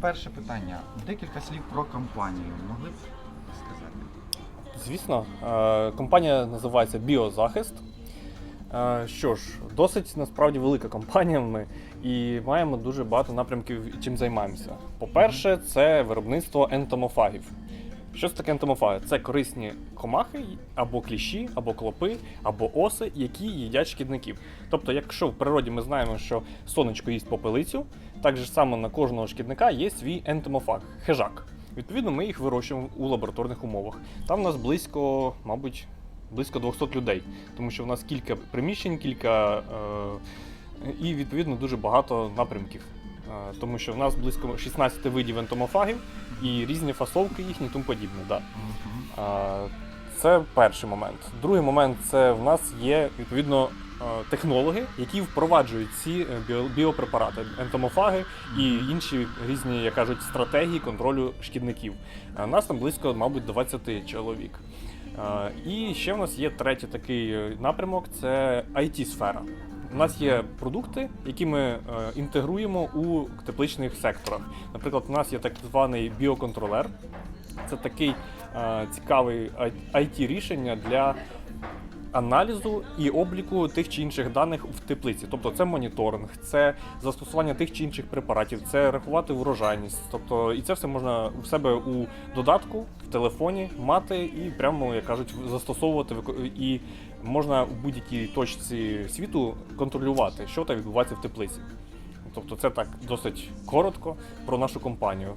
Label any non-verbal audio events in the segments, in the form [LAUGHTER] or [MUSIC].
Перше питання. Декілька слів про компанію. Могли б сказати? Звісно, е, компанія називається Біозахист. Е, Що ж, досить насправді велика компанія ми і маємо дуже багато напрямків, чим займаємося. По-перше, це виробництво ентомофагів. Що це таке ентомофаги? Це корисні комахи або кліщі, або клопи, або оси, які їдять шкідників. Тобто, якщо в природі ми знаємо, що сонечко їсть попелицю, так же само на кожного шкідника є свій ентомофаг хижак. Відповідно, ми їх вирощуємо у лабораторних умовах. Там у нас близько, мабуть, близько 200 людей, тому що в нас кілька приміщень, кілька е, і відповідно дуже багато напрямків. Е, тому що в нас близько 16 видів ентомофагів і різні фасовки їхні тому подібне. Да. Е, Це перший момент. Другий момент це в нас є відповідно технологи, які впроваджують ці е, біопрепарати, ентомофаги і інші різні, як кажуть, стратегії контролю шкідників. Е, Нас там близько, мабуть, 20 чоловік. Е, І ще в нас є третій такий е, напрямок це IT-сфера. У нас є продукти, які ми е, інтегруємо у тепличних секторах. Наприклад, у нас є так званий біоконтролер. Це такий е, цікавий it рішення для аналізу і обліку тих чи інших даних в теплиці. Тобто це моніторинг, це застосування тих чи інших препаратів, це рахувати врожайність. Тобто, і це все можна у себе у додатку, в телефоні мати і прямо, як кажуть, застосовувати і можна у будь-якій точці світу контролювати, що там відбувається в теплиці. Тобто, це так досить коротко про нашу компанію.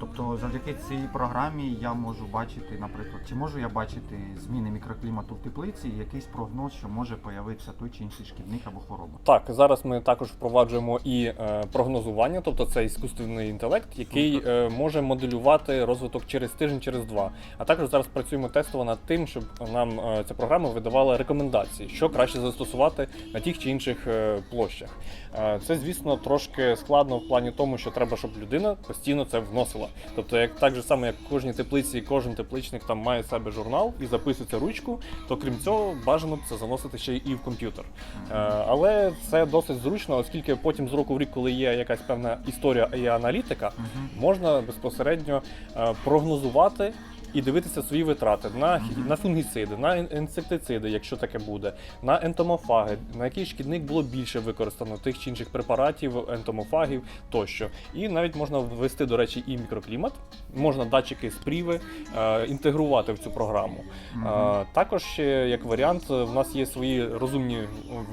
Тобто, завдяки цій програмі я можу бачити, наприклад, чи можу я бачити зміни мікроклімату в теплиці і якийсь прогноз, що може появитися той чи інший шкідник або хвороба. Так, зараз ми також впроваджуємо і е, прогнозування, тобто це іскусственний інтелект, який е, може моделювати розвиток через тиждень, через два. А також зараз працюємо тестово над тим, щоб нам е, ця програма видавала рекомендації, що краще застосувати на тих чи інших е, площах. Е, це, звісно, трошки складно в плані тому, що треба, щоб людина постійно це вносила. Тобто, як так же само, як в кожній теплиці, кожен тепличник там має в себе журнал і записується ручку, то крім цього бажано б це заносити ще і в комп'ютер. Е, Але це досить зручно, оскільки потім з року в рік, коли є якась певна історія і аналітика, можна безпосередньо е, прогнозувати. І дивитися свої витрати на, на фунгіциди, на інсектициди, якщо таке буде, на ентомофаги, на який шкідник було більше використано тих чи інших препаратів, ентомофагів тощо. І навіть можна ввести, до речі, і мікроклімат, можна датчики спріви е, інтегрувати в цю програму. Е, Також як варіант, в нас є свої розумні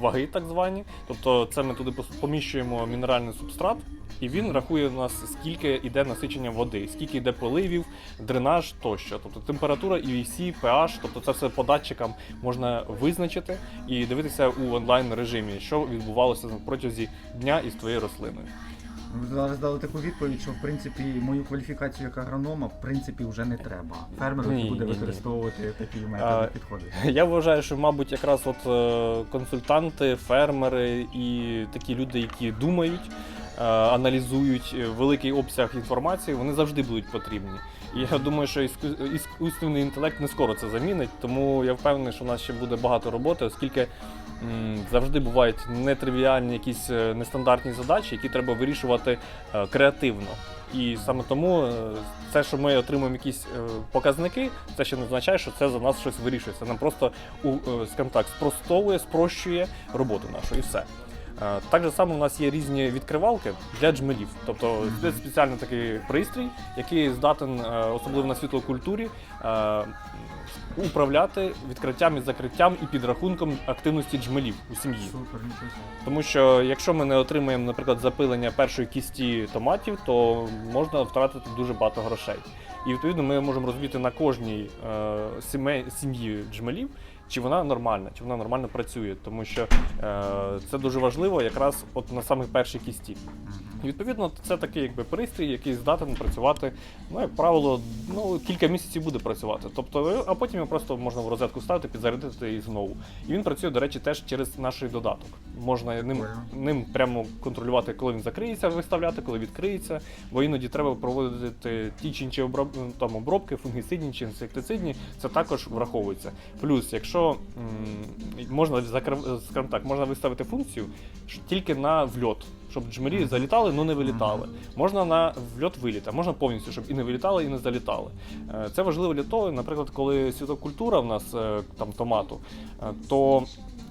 ваги, так звані. Тобто, це ми туди поміщуємо мінеральний субстрат, і він рахує у нас, скільки йде насичення води, скільки йде поливів, дренаж тощо. Тобто температура EVC, pH, тобто це все по датчикам можна визначити і дивитися у онлайн режимі, що відбувалося протягом дня із твоєю рослиною. Ви зараз дали таку відповідь, що в принципі мою кваліфікацію як агронома в принципі вже не треба. Фермер Ні, буде ні, ні. використовувати такі А, методи підходи. Я вважаю, що, мабуть, якраз от е, консультанти, фермери і такі люди, які думають, аналізують е, великий обсяг інформації, вони завжди будуть потрібні. І я думаю, що іску- іскусственний інтелект не скоро це замінить, тому я впевнений, що у нас ще буде багато роботи, оскільки завжди бувають нетривіальні якісь е, нестандартні задачі, які треба вирішувати е, креативно. І саме тому е, це, що ми отримуємо якісь е, показники, це ще не означає, що це за нас щось вирішується. Нам просто у, е, скажімо так, спростовує, спрощує роботу нашу і все. Е, Так же само у нас є різні відкривалки для джмелів. Тобто це спеціальний такий пристрій, який здатен, е, особливо на світлокультурі, е, управляти відкриттям і закриттям і підрахунком активності джмелів у сім'ї. Тому що якщо ми не отримаємо, наприклад, запилення першої кісті томатів, то можна втратити дуже багато грошей. І відповідно ми можемо розуміти на кожній сім'ї джмелів, чи вона нормальна, чи вона нормально працює, тому що е, це дуже важливо якраз от на самих першій кісті. І, Відповідно, це такий якби пристрій, який здатен працювати, ну, як правило, ну, кілька місяців буде працювати. Тобто, а потім його просто можна в розетку ставити, підзарядити і знову. І він працює, до речі, теж через наш додаток. Можна ним, ним прямо контролювати, коли він закриється, виставляти, коли відкриється. Бо іноді треба проводити ті чи інші оброб... там, обробки, фунгіцидні чи інсектицидні, це також враховується. Плюс, якщо м, можна скажімо так, можна виставити функцію тільки на вльот, щоб джмелі залітали, але не вилітали. Можна на вльот виліта, можна повністю, щоб і не вилітали, і не залітали. Е, Це важливо для того, наприклад, коли світокультура в нас е, там томату, е, то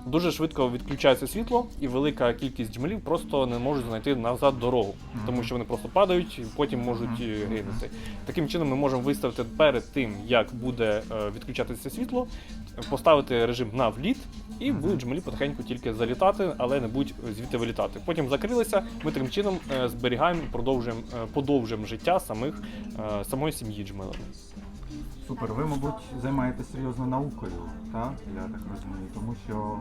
дуже швидко відключається світло, і велика кількість джмелів просто не можуть знайти назад дорогу, тому що вони просто падають і потім можуть е, гинути. Таким чином, ми можемо виставити перед тим, як буде е, відключатися світло, поставити режим на вліт, і будуть джмелі потихеньку тільки залітати, але не будуть звідти вилітати. Потім закрилися. Ми таким чином е, зберігаємо, продовжуємо е, подовжуємо життя самих е, самої сім'ї джмелів. Супер, ви, мабуть, займаєтесь серйозно наукою, так? Я так розумію, тому що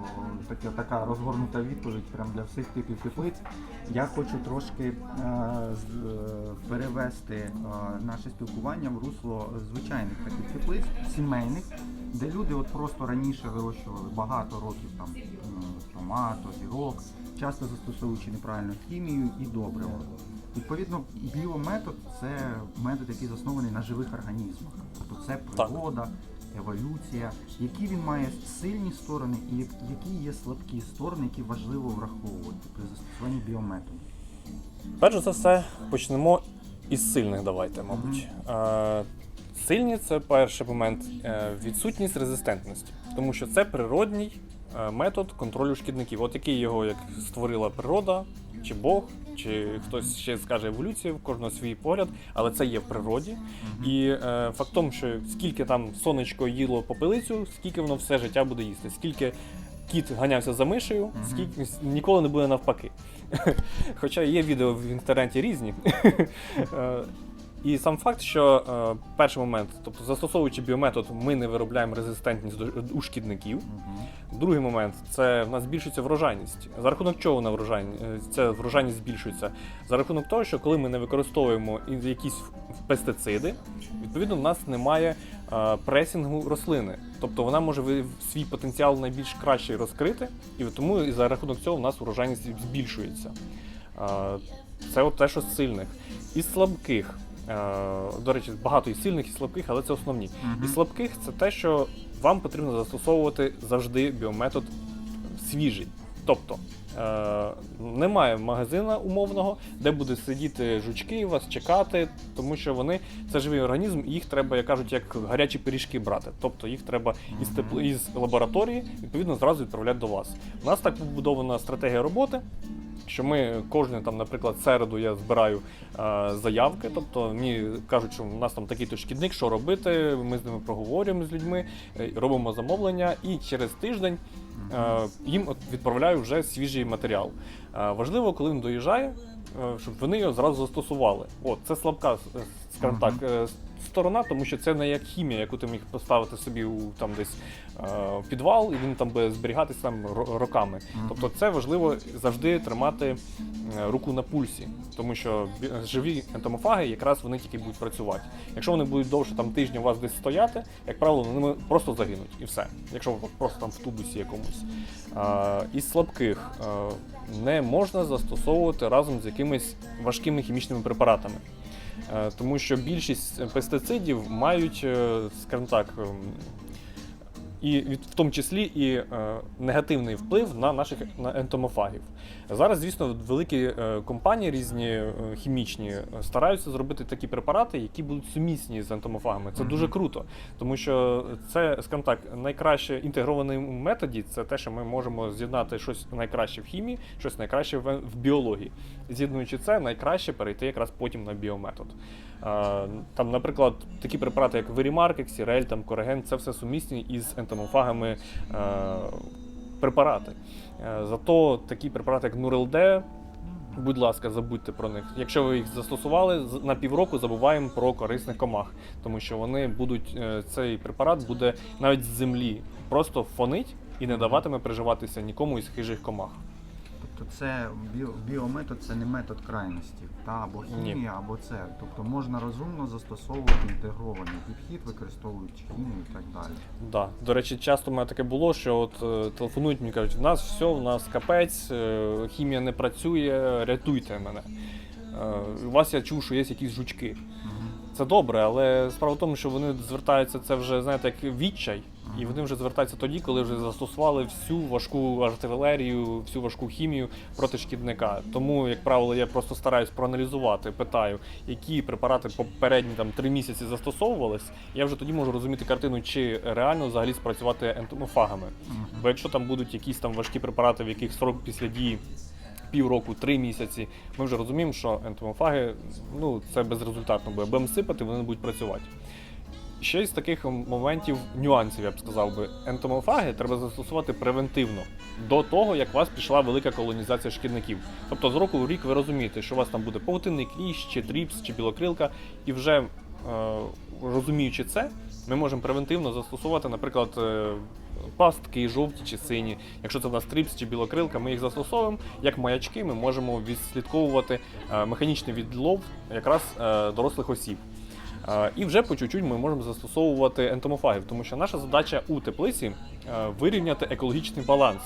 така, така розгорнута відповідь прям для всіх типів теплиць. Я хочу трошки е, е, перевести е, наше спілкування в русло звичайних таких теплиць, сімейних, де люди от просто раніше вирощували багато років там м, томат, огірок, часто застосовуючи неправильну хімію і добриво. Відповідно, біометод це метод, який заснований на живих організмах. Тобто це природа, еволюція. Які він має сильні сторони і які є слабкі сторони, які важливо враховувати при застосуванні біометоду. Перш за все, почнемо із сильних, давайте, мабуть. Е, Сильні це перший момент е, відсутність резистентності, тому що це природній е, метод контролю шкідників. От який його як створила природа, чи Бог, чи хтось ще скаже еволюцію, в кожного свій погляд, але це є в природі. І е, фактом, що скільки там сонечко їло попелицю, скільки воно все життя буде їсти, скільки кіт ганявся за мишею, скільки ніколи не буде навпаки. [LAUGHS] Хоча є відео в інтернеті різні. [LAUGHS] І сам факт, що е, перший момент, тобто застосовуючи біометод, ми не виробляємо резистентність до у шкідників. Мгм. Другий момент це в нас збільшується врожайність. За рахунок чого вона врожайність? Ця врожайність збільшується? За рахунок того, що коли ми не використовуємо якісь пестициди, відповідно, в нас немає е, пресінгу рослини. Тобто вона може свій потенціал найбільш краще розкрити, і тому і за рахунок цього в нас врожайність збільшується. Е, Це от те, що з сильних. Із слабких. Е, До речі, багато і сильних, і слабких, але це основні. І слабких це те, що вам потрібно застосовувати завжди біометод свіжий. Тобто немає магазина умовного, де буде сидіти жучки і вас чекати, тому що вони це живий організм, і їх треба, як кажуть, як гарячі пиріжки брати. Тобто їх треба із Мгм. тепл... із лабораторії відповідно зразу відправляти до вас. У нас так побудована стратегія роботи. Що ми кожну там, наприклад, середу я збираю е, заявки, тобто мені кажуть, що у нас там такий-то шкідник, що робити. Ми з ними проговорюємо з людьми, е, робимо замовлення, і через тиждень е, їм от відправляю вже свіжий матеріал. Е, важливо, коли він доїжджає, е, щоб вони його зразу застосували. От це слабка, е, скажімо так, е, сторона, тому що це не як хімія, яку ти міг поставити собі у там десь е, підвал, і він там буде зберігатися там ро- роками. Тобто це важливо завжди тримати е, руку на пульсі, тому що живі ентомофаги якраз вони тільки будуть працювати. Якщо вони будуть довше там тижня у вас десь стояти, як правило, вони просто загинуть і все. Якщо просто там в тубусі якомусь. А, із слабких е, не можна застосовувати разом з якимись важкими хімічними препаратами. Е, Тому що більшість пестицидів мають, е, скажімо так, ем, і від, в тому числі і е, негативний вплив на наших на ентомофагів. Зараз, звісно, великі е, компанії різні е, хімічні стараються зробити такі препарати, які будуть сумісні з ентомофагами. Це дуже круто, тому що це, скажімо так, найкраще інтегрований методі це те, що ми можемо з'єднати щось найкраще в хімії, щось найкраще в, в біології. З'єднуючи це, найкраще перейти якраз потім на біометод. Там, наприклад, такі препарати, як Верімарк, Ексірель, там Кореген, це все сумісні із ентомофагами е, препарати. Е, Зато такі препарати, як Нурелде, будь ласка, забудьте про них. Якщо ви їх застосували, на півроку забуваємо про корисних комах, тому що вони будуть, е, цей препарат буде навіть з землі просто фонить і не даватиме приживатися нікому із хижих комах. Тобто це біо, біометод це не метод крайності, та або хімія, або це. Тобто можна розумно застосовувати інтегрований підхід, використовуючи хімію і так далі. Да. До речі, часто в мене таке було, що от е, телефонують мені кажуть, в нас все, в нас капець, е, хімія не працює, рятуйте мене. Е, у вас я чув, що є якісь жучки. Це добре, але справа в тому, що вони звертаються це вже, знаєте, як відчай. І вони вже звертаються тоді, коли вже застосували всю важку артилерію, всю важку хімію проти шкідника. Тому, як правило, я просто стараюсь проаналізувати, питаю, які препарати попередні там три місяці застосовувались. Я вже тоді можу розуміти картину, чи реально взагалі спрацювати ентомофагами. Бо якщо там будуть якісь там важкі препарати, в яких срок після дії півроку, три місяці, ми вже розуміємо, що ентомофаги ну це безрезультатно буде. Будемо сипати, вони не будуть працювати. Ще із таких моментів, нюансів, я б сказав би, ентомофаги треба застосувати превентивно до того, як у вас пішла велика колонізація шкідників. Тобто з року в рік ви розумієте, що у вас там буде павутинний кліщ, чи тріпс, чи білокрилка, і вже е, розуміючи це, ми можемо превентивно застосувати, наприклад, е, пастки, жовті чи сині. Якщо це в нас тріпс чи білокрилка, ми їх застосовуємо як маячки. Ми можемо відслідковувати е, механічний відлов якраз е, дорослих осіб. І вже по чуть-чуть ми можемо застосовувати ентомофагів, тому що наша задача у теплиці е, вирівняти екологічний баланс.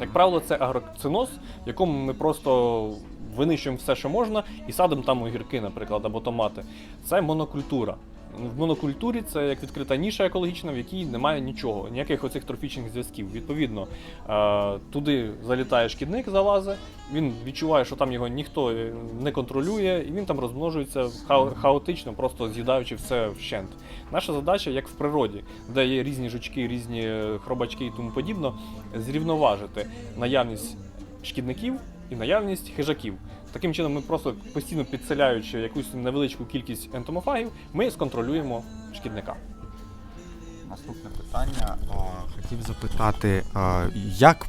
Як правило, це агроциноз, в якому ми просто винищуємо все, що можна, і садимо там огірки, наприклад, або томати. Це монокультура. В монокультурі це як відкрита ніша екологічна, в якій немає нічого, ніяких оцих трофічних зв'язків. Відповідно, е, туди залітає шкідник, залазить, він відчуває, що там його ніхто не контролює, і він там розмножується хао- хаотично, просто з'їдаючи все вщент. Наша задача, як в природі, де є різні жучки, різні хробачки і тому подібно, зрівноважити наявність шкідників і наявність хижаків. Таким чином, ми просто постійно підселяючи якусь невеличку кількість ентомофагів, ми сконтролюємо шкідника. Наступне питання. Хотів запитати, як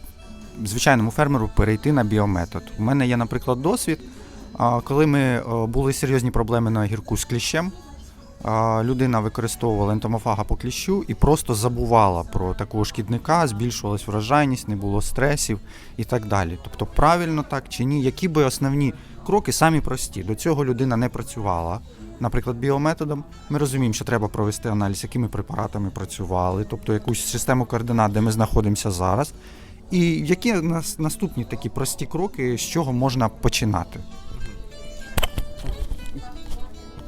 звичайному фермеру перейти на біометод? У мене є, наприклад, досвід. Коли ми були серйозні проблеми на гірку з кліщем, людина використовувала ентомофага по кліщу і просто забувала про такого шкідника, збільшувалась врожайність, не було стресів і так далі. Тобто, правильно так чи ні, які би основні кроки самі прості. До цього людина не працювала. Наприклад, біометодом ми розуміємо, що треба провести аналіз, якими препаратами працювали, тобто якусь систему координат, де ми знаходимося зараз. І які нас наступні такі прості кроки, з чого можна починати?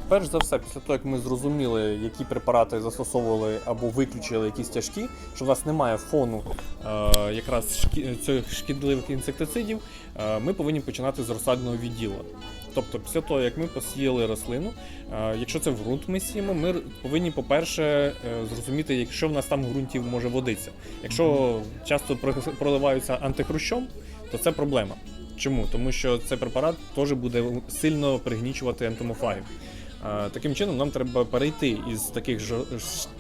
Перш за все, після того, як ми зрозуміли, які препарати застосовували або виключили якісь тяжкі, що в нас немає фону е, якраз шкі- цих шкідливих інсектицидів, е, ми повинні починати з розсадного відділу. Тобто, після того, як ми посіяли рослину, е, якщо це в ґрунт ми сіємо, ми повинні, по-перше, е, зрозуміти, якщо в нас там в ґрунті може водитися. Якщо часто проливаються антихрущом, то це проблема. Чому? Тому що цей препарат теж буде сильно пригнічувати ентомофагів. Е, Таким чином, нам треба перейти із таких ж-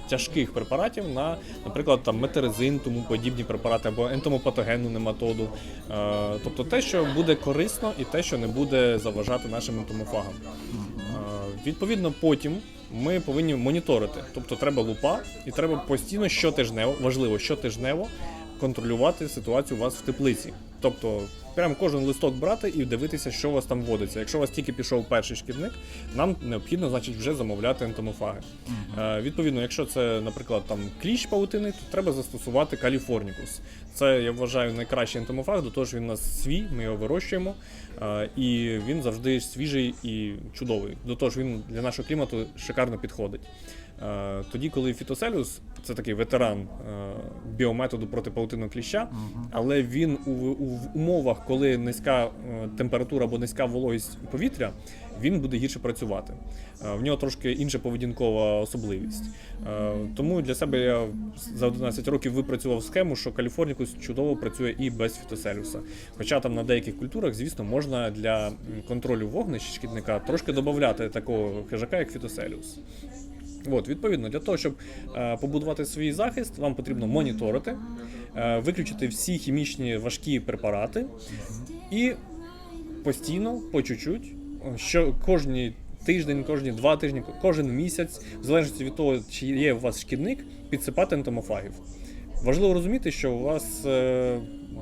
тяжких препаратів на, наприклад, там метерезин, тому подібні препарати або ентомопатогенну нематоду. Е, Тобто те, що буде корисно, і те, що не буде заважати нашим ентомофагам. Е, Відповідно, потім ми повинні моніторити. Тобто треба лупа, і треба постійно щотижнево, важливо, щотижнево контролювати ситуацію у вас в теплиці. Тобто, прям кожен листок брати і дивитися, що у вас там вводиться. Якщо у вас тільки пішов перший шкідник, нам необхідно, значить, вже замовляти ентомофаги. Е, відповідно, якщо це, наприклад, там кліщ паутини, то треба застосувати каліфорнікус. Це я вважаю найкращий ентомофаг, до того ж він у нас свій, ми його вирощуємо, е, і він завжди свіжий і чудовий. До того ж, він для нашого клімату шикарно підходить. Е, Тоді, коли фітоселюс це такий ветеран е, біометоду проти паутинного кліща, але він у, у в умовах, коли низька е, температура або низька вологість повітря, він буде гірше працювати. В нього трошки інша поведінкова особливість. Тому для себе я за 11 років випрацював схему, що каліфорнікус чудово працює і без фітоселюса. Хоча там на деяких культурах, звісно, можна для контролю вогнища шкідника трошки додати такого хижака, як фітоселюс. От, відповідно, для того, щоб е, побудувати свій захист, вам потрібно моніторити, е, виключити всі хімічні важкі препарати і постійно, по чуть-чуть, що кожні тиждень, кожні два тижні, кожен місяць, в залежності від того, чи є у вас шкідник, підсипати ентомофагів. Важливо розуміти, що у вас е,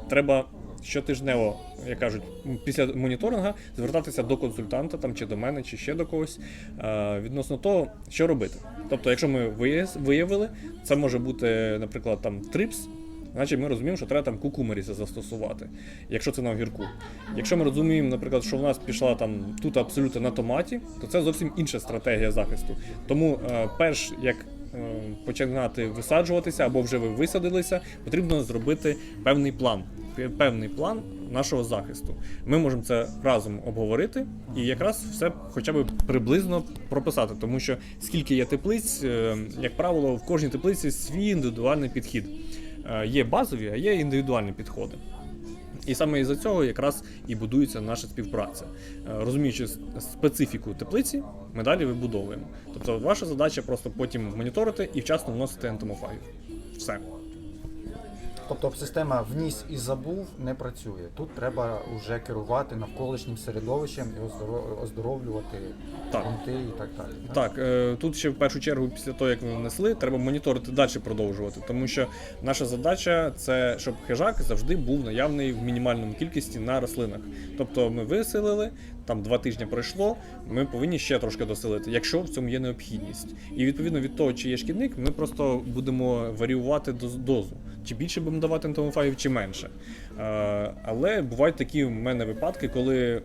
треба щотижнево, як кажуть, після моніторинга звертатися до консультанта там, чи до мене, чи ще до когось е, відносно того, що робити. Тобто, якщо ми виявили, це може бути, наприклад, там трипс. Значить, ми розуміємо, що треба там кукумеріса застосувати, якщо це на огірку. Якщо ми розуміємо, наприклад, що в нас пішла там тут абсолютно на томаті, то це зовсім інша стратегія захисту. Тому, е, перш як е, починати висаджуватися або вже ви висадилися, потрібно зробити певний план. Пе- Певний план нашого захисту. Ми можемо це разом обговорити і якраз все хоча б приблизно прописати, тому що скільки є теплиць, е, як правило, в кожній теплиці свій індивідуальний підхід. Е, Є базові, а є індивідуальні підходи. І саме із-за цього якраз і будується наша співпраця. Е, Розуміючи специфіку теплиці, ми далі вибудовуємо. Тобто ваша задача просто потім моніторити і вчасно вносити ентомофагів. Все. Тобто система вніс і забув не працює. Тут треба вже керувати навколишнім середовищем і оздоро- оздоровлювати Так. ґрунти і так далі. Так, е, тут ще в першу чергу, після того, як ви внесли, треба моніторити далі продовжувати. Тому що наша задача це щоб хижак завжди був наявний в мінімальному кількості на рослинах. Тобто ми виселили, там два тижні пройшло, ми повинні ще трошки доселити, якщо в цьому є необхідність. І відповідно від того, чи є шкідник, ми просто будемо варіювати дозу. Чи більше будемо давати ентомофагів, чи менше. Е, Але бувають такі в мене випадки, коли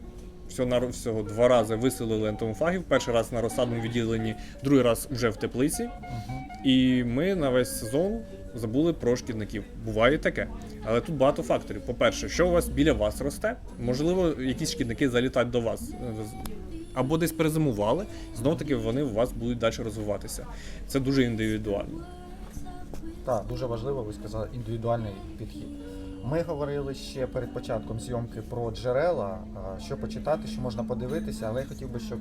всього всього два рази виселили ентомофагів. Перший раз на розсадному відділенні, другий раз вже в теплиці. І ми на весь сезон забули про шкідників. Буває таке. Але тут багато факторів. По-перше, що у вас біля вас росте, можливо, якісь шкідники залітають до вас. е, Або десь перезимували, знов таки вони у вас будуть далі розвиватися. Це дуже індивідуально. Так, дуже важливо, ви сказали, індивідуальний підхід. Ми говорили ще перед початком зйомки про джерела, що почитати, що можна подивитися, але я хотів би, щоб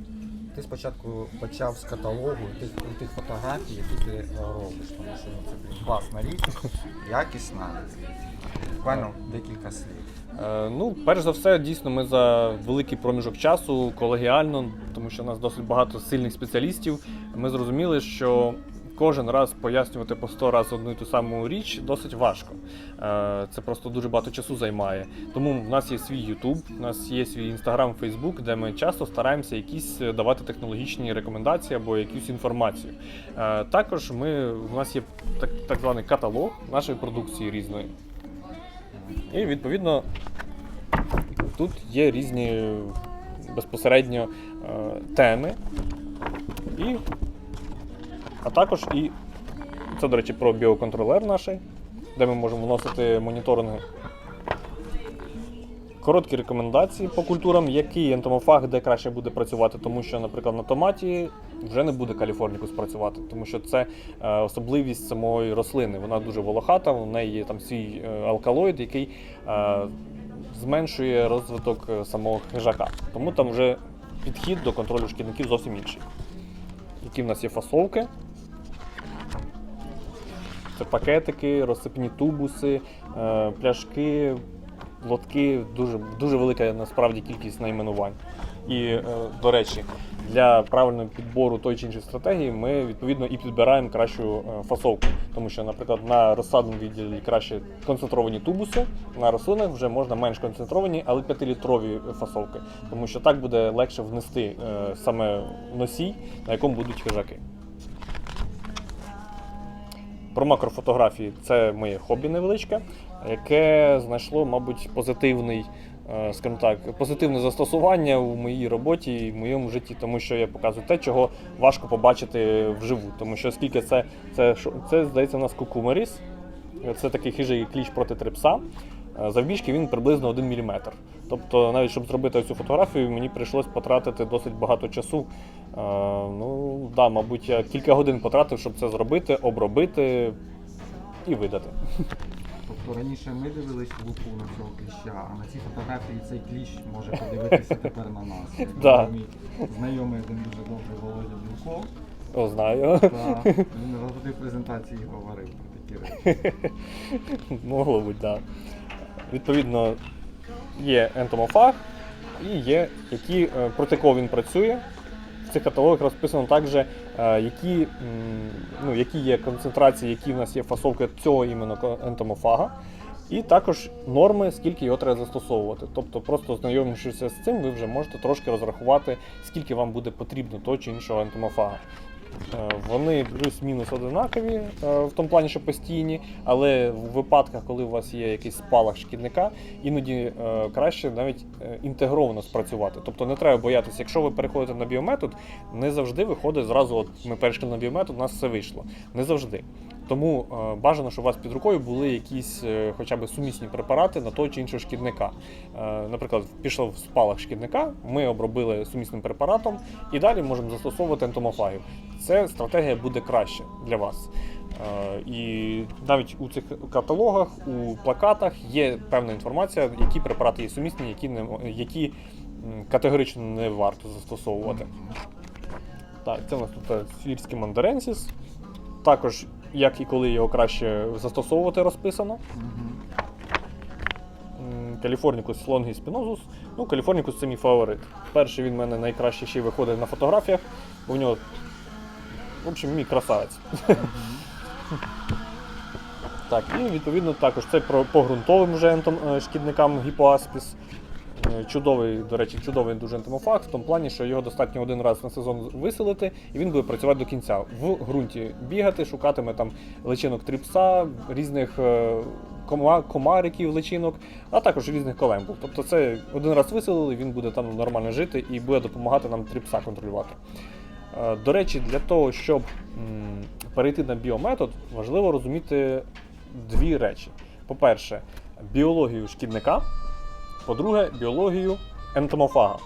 ти спочатку почав з каталогу тих, тих фотографій, які ти е, робиш, тому що ну, це блін, класна річ, [LAUGHS] якісна. Буквально декілька слів. Е, Ну, перш за все, дійсно, ми за великий проміжок часу, колегіально, тому що у нас досить багато сильних спеціалістів. Ми зрозуміли, що кожен раз пояснювати по 100 разів одну і ту саму річ досить важко. Е, Це просто дуже багато часу займає. Тому в нас є свій YouTube, у нас є свій Instagram, Facebook, де ми часто стараємося якісь е, давати технологічні рекомендації або якусь інформацію. Е, Також ми, у нас є так, так званий каталог нашої продукції різної. І відповідно тут є різні безпосередньо теми. І, а також і це, до речі, про біоконтролер наш, де ми можемо вносити моніторинги. Короткі рекомендації по культурам, який ентомофаг де краще буде працювати, тому що, наприклад, на томаті вже не буде каліфорнікус працювати, тому що це е, особливість самої рослини. Вона дуже волохата, у неї є там свій е, алкалоїд, який е, зменшує розвиток самого хижака. Тому там вже підхід до контролю шкідників зовсім інший. Які в нас є фасовки. Це пакетики, розсипні тубуси, е, пляшки, лотки, дуже, дуже велика насправді кількість найменувань. І, е, до речі, для правильного підбору той чи іншої стратегії ми відповідно і підбираємо кращу е, фасовку. Тому що, наприклад, на розсадному відділі краще концентровані тубуси, на рослинах вже можна менш концентровані, але 5-літрові фасовки. Тому що так буде легше внести саме носій, на якому будуть хижаки. Про макрофотографії це моє хобі невеличке, яке знайшло, мабуть, позитивний, е, скажімо так, позитивне застосування в моїй роботі і в моєму житті, тому що я показую те, чого важко побачити вживу. Тому що оскільки це, це, це, це здається, у нас кукумеріс, це такий хижий кліч проти трипса. Е, Завбільшки він приблизно 1 мм. Тобто, навіть щоб зробити цю фотографію, мені прийшлось потратити досить багато часу. Е, Ну, да, мабуть, я кілька годин потратив, щоб це зробити, обробити і видати. Тобто раніше ми дивились лупу на цього кліща, а на цій фотографії цей кліщ може подивитися тепер на нас. [LAUGHS] Як Да. Мій знайомий один дуже добрий Володя Білков. О, знаю. [LAUGHS] Він завжди в презентації говорив про такі речі. Могло бути, так. Да. Відповідно, є ентомофаг і є, які, е, проти кого він працює. В цих каталогах розписано також, е, які, ну, які є концентрації, які в нас є фасовки цього іменно ентомофага. І також норми, скільки його треба застосовувати. Тобто, просто знайомившись з цим, ви вже можете трошки розрахувати, скільки вам буде потрібно того чи іншого ентомофага. Е, Вони плюс-мінус одинакові е, в тому плані, що постійні, але в випадках, коли у вас є якийсь спалах шкідника, іноді е, краще навіть інтегровано спрацювати. Тобто не треба боятися, якщо ви переходите на біометод, не завжди виходить зразу. От ми перейшли на біометод, у нас все вийшло. Не завжди. Тому е, бажано, щоб у вас під рукою були якісь е, хоча б сумісні препарати на того чи іншого шкідника. Е, наприклад, пішов в спалах шкідника, ми обробили сумісним препаратом і далі можемо застосовувати ентомофагів. Це стратегія буде краще для вас. І навіть у цих каталогах, у плакатах є певна інформація, які препарати є сумісні, які не які категорично не варто застосовувати. Так, це у нас тут сільський мандаренсіс. Також, як і коли його краще застосовувати, розписано. Каліфорнікус лонгіс спінозус. Ну, Каліфорнікус це мій фаворит. Перший він в мене найкраще ще виходить на фотографіях, бо в нього, в общем, мій красавець. Так, і відповідно також це про по ґрунтовим вже е, шкідникам гіпоаспіс. Чудовий, до речі, чудовий дуже ентомофаг, в тому плані, що його достатньо один раз на сезон виселити, і він буде працювати до кінця. В ґрунті бігати, шукатиме там личинок тріпса, різних е, кома- комариків, личинок, а також різних колембул. Тобто це один раз виселили, він буде там нормально жити і буде допомагати нам тріпса контролювати. Е, До речі, для того, щоб перейти на біометод, важливо розуміти дві речі: по-перше, біологію шкідника, по-друге, біологію ентомофага.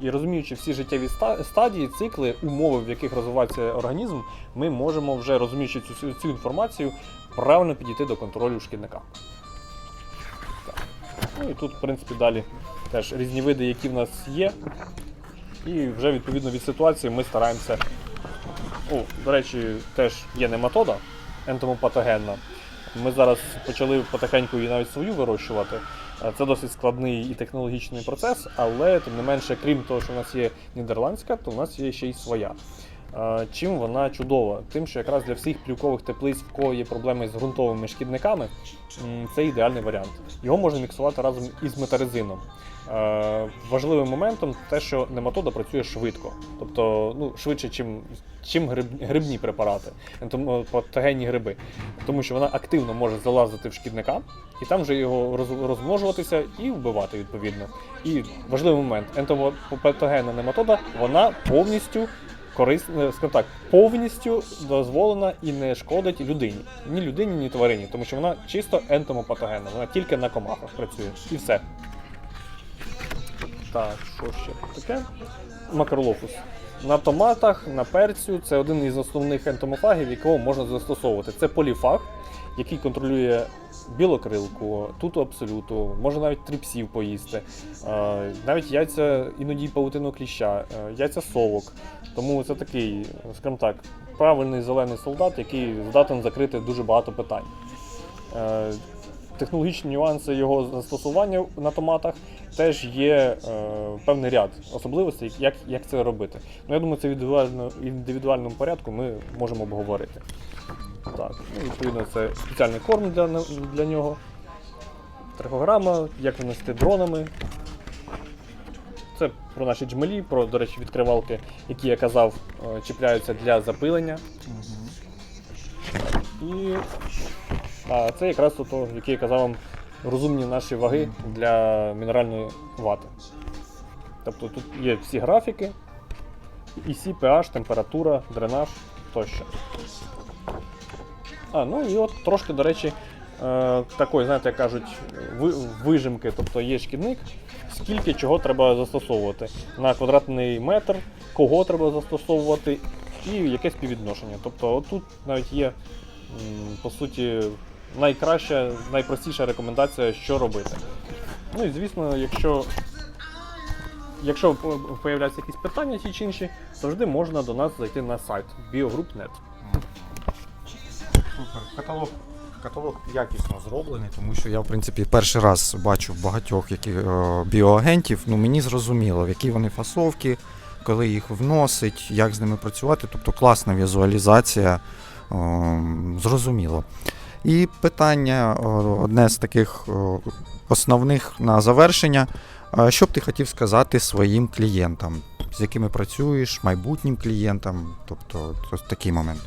І розуміючи всі життєві стадії, цикли, умови, в яких розвивається організм, ми можемо вже розуміючи цю, цю- інформацію, правильно підійти до контролю шкідника. Так. Ну і тут, в принципі, далі теж різні види, які в нас є. І вже відповідно від ситуації ми стараємося. О, до речі, теж є нематода ентомопатогенна. Ми зараз почали потихеньку її навіть свою вирощувати. Е, Це досить складний і технологічний процес, але тим не менше, крім того, що в нас є нідерландська, то в нас є ще й своя. Е, Чим вона чудова? Тим, що якраз для всіх плюкових теплиць, в кого є проблеми з ґрунтовими шкідниками, це ідеальний варіант. Його можна міксувати разом із метаризином. Е, Важливим моментом те, що нематода працює швидко, тобто ну, швидше, чим, чим гриб, грибні препарати, ентом- патогенні гриби, тому що вона активно може залазити в шкідника і там вже його роз- розмножуватися і вбивати відповідно. І важливий момент: ентомопатогенна нематода вона повністю скажімо так, повністю дозволена і не шкодить людині. Ні людині, ні тварині, тому що вона чисто ентомопатогенна, вона тільки на комахах працює. І все. Так, що ще таке? Макролофус. На томатах, на перцю це один із основних ентомофагів, якого можна застосовувати. Це поліфаг, який контролює білокрилку, туту абсолюту, може навіть тріпсів поїсти, е, навіть яйця іноді паутину кліща, е, яйця совок. Тому це такий, скажімо так, правильний зелений солдат, який здатен закрити дуже багато питань. Технологічні нюанси його застосування на томатах теж є е, певний ряд особливостей, як, як це робити. Ну, я думаю, це в індивідуально, індивідуальному порядку ми можемо обговорити. Так, ну, відповідно, це спеціальний корм для, для нього. Трихограма, як винести дронами. Це про наші джмелі, про, до речі, відкривалки, які я казав, е, чіпляються для запилення. І а, це якраз то, який я казав вам, розумні наші ваги для мінеральної вати. Тобто тут є всі графіки, EC, pH, температура, дренаж тощо. А, ну і от трошки, до речі, е, такої, знаєте, як кажуть, вижимки, тобто є шкідник, скільки чого треба застосовувати на квадратний метр, кого треба застосовувати, і якесь співвідношення. Тобто, от тут навіть є, по суті, найкраща, найпростіша рекомендація, що робити. Ну і звісно, якщо Якщо по- появляються якісь питання ті чи інші, завжди можна до нас зайти на сайт biogroup.net. Каталог, каталог якісно зроблений, тому що я, в принципі, перший раз бачу багатьох які, е, біоагентів. Ну, мені зрозуміло, в які вони фасовки, коли їх вносить, як з ними працювати. Тобто класна візуалізація, е, зрозуміло. І питання одне з таких основних на завершення. Що б ти хотів сказати своїм клієнтам, з якими працюєш, майбутнім клієнтам, тобто такий момент.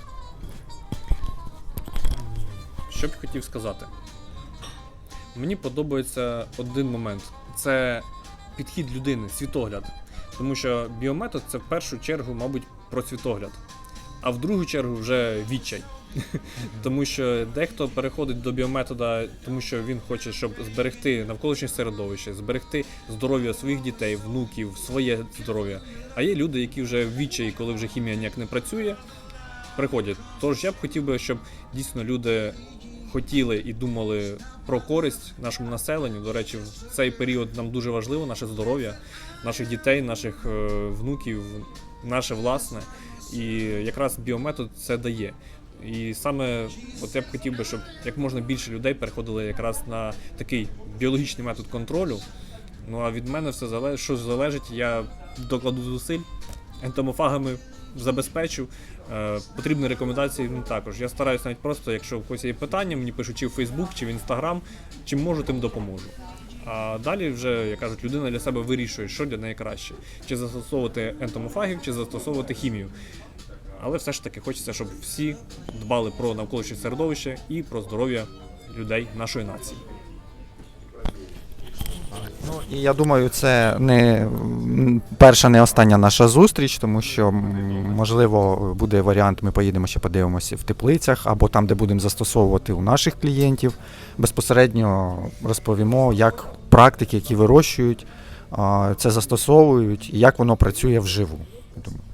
Що б хотів сказати? Мені подобається один момент це підхід людини, світогляд. Тому що біометод це в першу чергу, мабуть, про світогляд, а в другу чергу вже відчай. [LAUGHS] Тому що дехто переходить до біометода, тому що він хоче, щоб зберегти навколишнє середовище, зберегти здоров'я своїх дітей, внуків, своє здоров'я. А є люди, які вже в відчаї, коли вже хімія ніяк не працює, приходять. Тож я б хотів би, щоб дійсно люди хотіли і думали про користь нашому населенню. До речі, в цей період нам дуже важливо наше здоров'я, наших дітей, наших е, внуків, наше власне. І якраз біометод це дає. І саме от я б хотів би, щоб як можна більше людей переходили якраз на такий біологічний метод контролю. Ну а від мене все залежить, що залежить, я докладу зусиль, ентомофагами забезпечу. Е, потрібні рекомендації ну, також. Я стараюся навіть просто, якщо в когось є питання, мені пишуть чи в Фейсбук, чи в Інстаграм, чим можу, тим допоможу. А далі вже, як кажуть, людина для себе вирішує, що для неї краще: чи застосовувати ентомофагів, чи застосовувати хімію. Але все ж таки хочеться, щоб всі дбали про навколишнє середовище і про здоров'я людей нашої нації. Ну, і я думаю, це не перша, не остання наша зустріч, тому що можливо буде варіант, ми поїдемо ще подивимося в теплицях або там, де будемо застосовувати у наших клієнтів. Безпосередньо розповімо, як практики, які вирощують, це застосовують і як воно працює вживу. Думаю.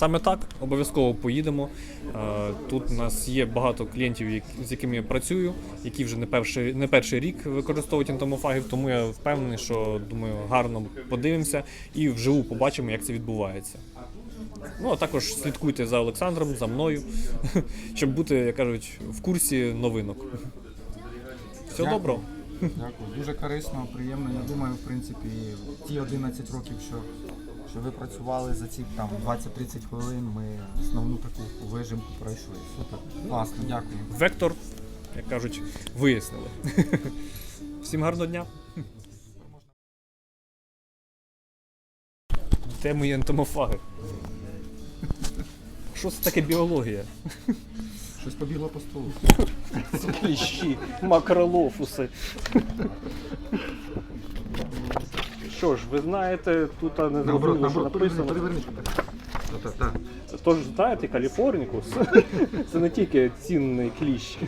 Саме так, обов'язково поїдемо. Е, Тут у нас є багато клієнтів, з якими я працюю, які вже не перший, не перший рік використовують ентомофагів, тому я впевнений, що думаю, гарно подивимося і вживу побачимо, як це відбувається. Ну а також слідкуйте за Олександром, за мною, [LAUGHS] щоб бути, як кажуть, в курсі новинок. Дякую. доброго. Дякую. Дуже корисно, приємно. Я думаю, в принципі, ті 11 років, що, що ви працювали за ці там 20-30 хвилин, ми основну таку вижимку пройшли. Супер. Класно, дякую. Вектор, як кажуть, вияснили. [LAUGHS] Всім гарного дня. Де мої ентомофаги? Що це таке біологія? Щось побігло по столу. Кліщі, макролофуси. Що ж, ви знаєте, тут не зрозуміло, що написано. Тож знаєте, каліфорнікус [LAUGHS] це не тільки цінний кліщ.